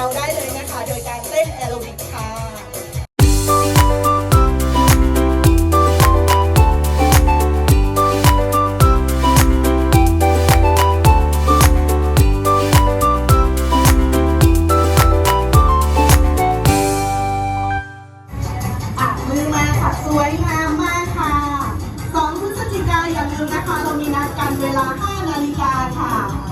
ราได้เลยนะคะ โดยการเต้นแอโรบิกค่ะมือมาค่ะ สวยงามมากค่ะ2พฤศจิกายนย่าลืมนะคะ เรามีนัดกันเวลา 5 นาฬิกาค่ะ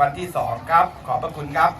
วันที่ 2 ครับ ขอบพระคุณครับ